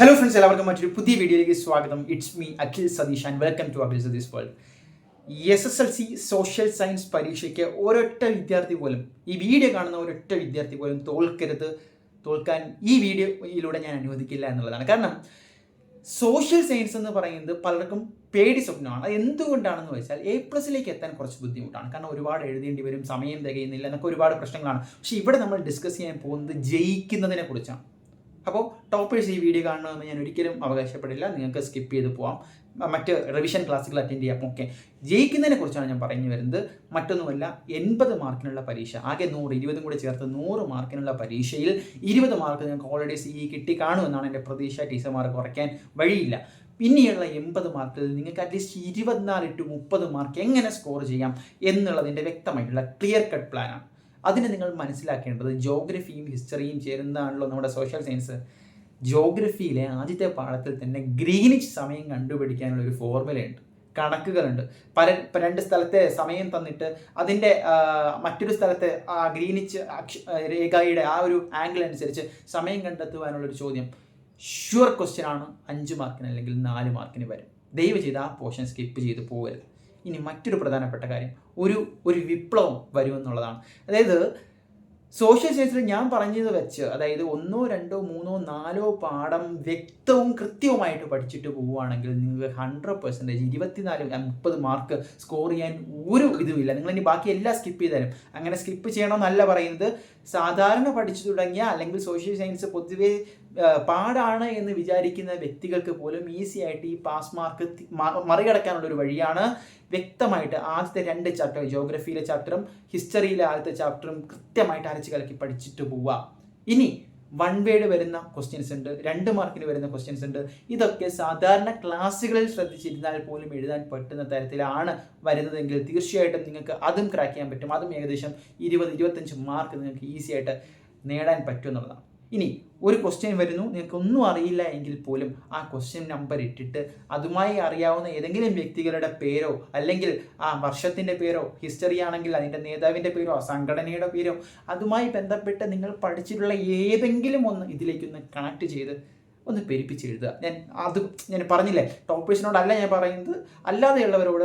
Hello friends എല്ലാവർക്കും മറ്റൊരു പുതിയ വീഡിയോയിലേക്ക് സ്വാഗതം. It's me Akhil Satheesh and welcome to Akhil Satheesh world S S L C social science പരീക്ഷയ്ക്ക് ഒരൊറ്റ വിദ്യാർത്ഥി പോലും ഈ വീഡിയോ കാണുന്ന ഒരൊറ്റ വിദ്യാർത്ഥി പോലും തോൽക്കരുത് തോൽക്കാൻ ഈ വീഡിയോയിലൂടെ ഞാൻ അനുവദിക്കില്ല എന്നുള്ളതാണ്. കാരണം സോഷ്യൽ സയൻസ് എന്ന് പറയുന്നത് പലർക്കും പേടി സ്വപ്നമാണ്. അത് എന്തുകൊണ്ടാണെന്ന് വെച്ചാൽ എ പ്ലസിലേക്ക് എത്താൻ കുറച്ച് ബുദ്ധിമുട്ടാണ്. കാരണം ഒരുപാട് എഴുതേണ്ടി വരും സമയം തികയുന്നില്ല എന്നൊക്കെ ഒരുപാട് പ്രശ്നങ്ങളാണ്. പക്ഷേ ഇവിടെ നമ്മൾ ഡിസ്കസ് ചെയ്യാൻ പോകുന്നത് ജയിക്കുന്നതിനെ കുറിച്ചാണ്. അപ്പോൾ ടോപ്പേഴ്സ് ഈ വീഡിയോ കാണണമെന്ന് ഞാൻ ഒരിക്കലും അവകാശപ്പെടില്ല. നിങ്ങൾക്ക് സ്കിപ്പ് ചെയ്ത് പോവാം. മറ്റ് റിവിഷൻ ക്ലാസ്സുകൾ അറ്റൻഡ് ചെയ്യാം. ഓക്കെ ജയിക്കുന്നതിനെ കുറിച്ചാണ് ഞാൻ പറഞ്ഞു വരുന്നത്. മറ്റൊന്നുമല്ല എൺപത് മാർക്കിനുള്ള പരീക്ഷ. ആകെ നൂറ് ഇരുപതും കൂടി ചേർത്ത് നൂറ് മാർക്കിനുള്ള പരീക്ഷയിൽ ഇരുപത് മാർക്ക് നിങ്ങൾക്ക് ഓൾറെഡി സി കിട്ടി കാണുമെന്നാണ് എന്റെ പ്രതീക്ഷ. ടീച്ചർമാർ കുറയ്ക്കാൻ വഴിയില്ല. പിന്നെയുള്ള എൺപത് മാർക്കിൽ നിങ്ങൾക്ക് അറ്റ്ലീസ്റ്റ് ഇരുപത്തിനാല് ടു മുപ്പത് മാർക്ക് എങ്ങനെ സ്കോർ ചെയ്യാം എന്നുള്ളതിന്റെ വ്യക്തമായിട്ടുള്ള ക്ലിയർ കട്ട് പ്ലാനാണ് അതിന് നിങ്ങൾ മനസ്സിലാക്കേണ്ടത് ജോഗ്രഫിയും ഹിസ്റ്ററിയും ചേരുന്നതാണല്ലോ നമ്മുടെ സോഷ്യൽ സയൻസ് ജോഗ്രഫിയിലെ ആദ്യത്തെ പാഠത്തിൽ തന്നെ ഗ്രീനിച്ച് സമയം കണ്ടുപിടിക്കാനുള്ള ഒരു ഫോർമുലയുണ്ട് കണക്കുകളുണ്ട്. പല രണ്ട് സ്ഥലത്തെ സമയം തന്നിട്ട് അതിന്റെ മറ്റൊരു സ്ഥലത്തെ ആ ഗ്രീനിച്ച് രേഖയുടെ ആ ഒരു ആംഗിൾ അനുസരിച്ച് സമയം കണ്ടെത്തുവാനുള്ളൊരു ചോദ്യം. ഷുവർ ക്വസ്റ്റ്യൻ ആണ് അഞ്ച് മാർക്കിന് അല്ലെങ്കിൽ നാല് മാർക്കിന് വരും. ദയവ് ചെയ്ത് ആ പോർഷൻ സ്കിപ്പ് ചെയ്ത് പോകരുത് ഇനി മറ്റൊരു പ്രധാനപ്പെട്ട കാര്യം. ഒരു ഒരു വിപ്ലവം വരുമെന്നുള്ളതാണ്. അതായത് സോഷ്യൽ സയൻസിൽ ഞാൻ പറഞ്ഞത് വെച്ച് അതായത് ഒന്നോ രണ്ടോ മൂന്നോ നാലോ പാഠം വ്യക്തവും കൃത്യവുമായിട്ട് പഠിച്ചിട്ട് പോവുകയാണെങ്കിൽ നിങ്ങൾക്ക് ഹൺഡ്രഡ് പെർസെന്റേജ് ഇരുപത്തിനാല് മുപ്പത് മാർക്ക് സ്കോർ ചെയ്യാൻ ഒരു ഇതുമില്ല. നിങ്ങൾ ഇനി ബാക്കി എല്ലാം സ്കിപ്പ് ചെയ്താലും അങ്ങനെ സ്കിപ്പ് ചെയ്യണമെന്നല്ല പറയുന്നത്. സാധാരണ പഠിച്ചു തുടങ്ങിയ അല്ലെങ്കിൽ സോഷ്യൽ സയൻസ് പൊതുവേ പാടാണ് എന്ന് വിചാരിക്കുന്ന വ്യക്തികൾക്ക് പോലും ഈസി ആയിട്ട് ഈ പാസ് മാർക്ക് മറികടക്കാനുള്ള ഒരു വഴിയാണ് വ്യക്തമായിട്ട് ആദ്യത്തെ രണ്ട് ചാപ്റ്റർ ജോഗ്രഫിയിലെ ചാപ്റ്ററും ഹിസ്റ്ററിയിലെ ആദ്യത്തെ ചാപ്റ്ററും കൃത്യമായിട്ട് അരച്ച് കലക്കി പഠിച്ചിട്ട് പോവുക ഇനി വൺ വേഡ് വരുന്ന ക്വസ്റ്റ്യൻസ് ഉണ്ട് രണ്ട് മാർക്കിന് വരുന്ന ക്വസ്റ്റ്യൻസ് ഉണ്ട്. ഇതൊക്കെ സാധാരണ ക്ലാസ്സുകളിൽ ശ്രദ്ധിച്ചിരുന്നാൽ പോലും എഴുതാൻ പറ്റുന്ന തരത്തിലാണ് വരുന്നതെങ്കിൽ തീർച്ചയായിട്ടും നിങ്ങൾക്ക് അതും ക്രാക്ക് ചെയ്യാൻ പറ്റും. അതും ഏകദേശം ഇരുപത് ഇരുപത്തഞ്ച് മാർക്ക് നിങ്ങൾക്ക് ഈസി ആയിട്ട് നേടാൻ പറ്റും എന്നുള്ളതാണ്. ഇനി ഒരു ക്വസ്റ്റ്യൻ വരുന്നു. നിങ്ങൾക്ക് ഒന്നും അറിയില്ല എങ്കിൽ പോലും ആ ക്വസ്റ്റ്യൻ നമ്പർ ഇട്ടിട്ട് അതുമായി അറിയാവുന്ന ഏതെങ്കിലും വ്യക്തികളുടെ പേരോ അല്ലെങ്കിൽ ആ വർഷത്തിന്റെ പേരോ ഹിസ്റ്ററി ആണെങ്കിൽ അതിന്റെ നേതാവിന്റെ പേരോ സംഘടനയുടെ പേരോ അതുമായി ബന്ധപ്പെട്ട് നിങ്ങൾ പഠിച്ചിട്ടുള്ള ഏതെങ്കിലും ഒന്ന് ഇതിലേക്കൊന്ന് കണക്ട് ചെയ്ത് ഒന്ന് പെരുപ്പിച്ച് എഴുതുക. ഞാൻ അത് ഞാൻ പറഞ്ഞില്ലേ? ടോപ്പേഴ്സിനോടല്ല ഞാൻ പറയുന്നത്. അല്ലാതെയുള്ളവരോട്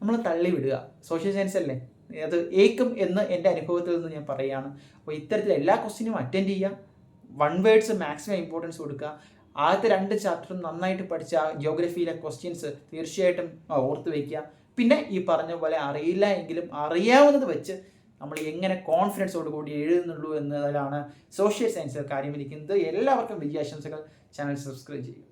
നമ്മൾ തള്ളിവിടുക സോഷ്യൽ സയൻസ് അല്ലേ? അത് ഏക്കും എന്ന് എന്റെ അനുഭവത്തിൽ നിന്ന് ഞാൻ പറയുകയാണ്. അപ്പോൾ ഇത്തരത്തിൽ എല്ലാ ക്വസ്റ്റിനും അറ്റൻഡ് ചെയ്യുക. വൺ വേർഡ്സ് മാക്സിമം ഇമ്പോർട്ടൻസ് കൊടുക്കുക. ആദ്യത്തെ രണ്ട് ചാപ്റ്ററും നന്നായിട്ട് പഠിച്ച ജിയോഗ്രഫിയിലെ ക്വസ്റ്റ്യൻസ് തീർച്ചയായിട്ടും ഓർത്ത് വയ്ക്കുക പിന്നെ ഈ പറഞ്ഞ പോലെ അറിയില്ല എങ്കിലും അറിയാവുന്നത് വെച്ച് നമ്മൾ എങ്ങനെ കോൺഫിഡൻസോട് കൂടി എഴുതുന്നുള്ളൂ എന്നതിലാണ് സോഷ്യൽ സയൻസിൽ കാര്യമിരിക്കുന്നത് എല്ലാവർക്കും വിജയാശംസകൾ. ചാനൽ സബ്സ്ക്രൈബ് ചെയ്യുക.